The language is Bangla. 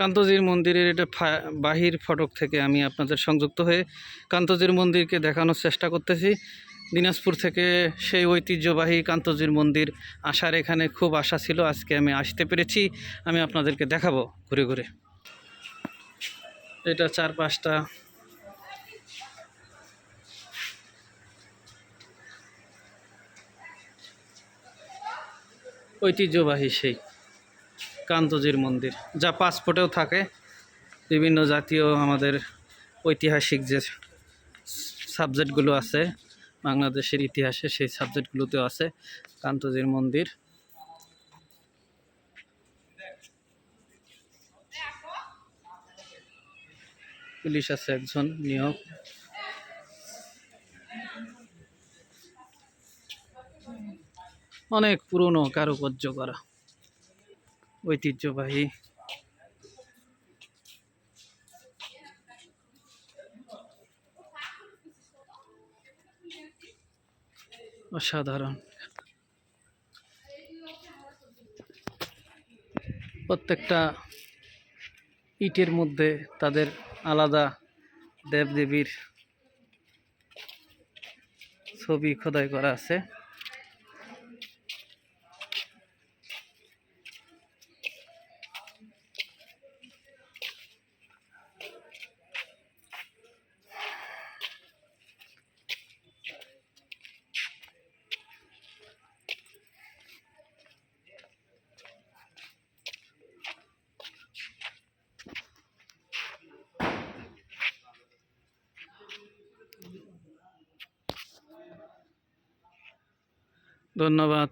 কান্তজির মন্দিরের এটা বাহির ফটক থেকে আমি আপনাদের সংযুক্ত হয়ে কান্তজির মন্দিরকে দেখানোর চেষ্টা করতেছি। দিনাজপুর থেকে সেই ঐতিহ্যবাহী কান্তজির মন্দির আসার এখানে খুব আশা ছিল, আজকে আমি আসতে পেরেছি। আমি আপনাদেরকে দেখাবো ঘুরে ঘুরে। এটা চার পাঁচটা ঐতিহ্যবাহী সেই। কান্তজির মন্দির, যা পাসপোর্টেও থাকে। বিভিন্ন জাতীয় আমাদের ঐতিহাসিক যে সাবজেক্টগুলো আছে, বাংলাদেশের ইতিহাসে সেই সাবজেক্টগুলোতেও আছে কান্তজির মন্দির। পুলিশ আছে একজন, নিয়োগ। অনেক পুরনো কারুকার্য করা। ঐতিহ্যবাহী। অসাধারণ। প্রত্যেকটা ইটের মধ্যে তাদের আলাদা দেবদেবীর ছবি খোদাই করা আছে। ধন্যবাদ।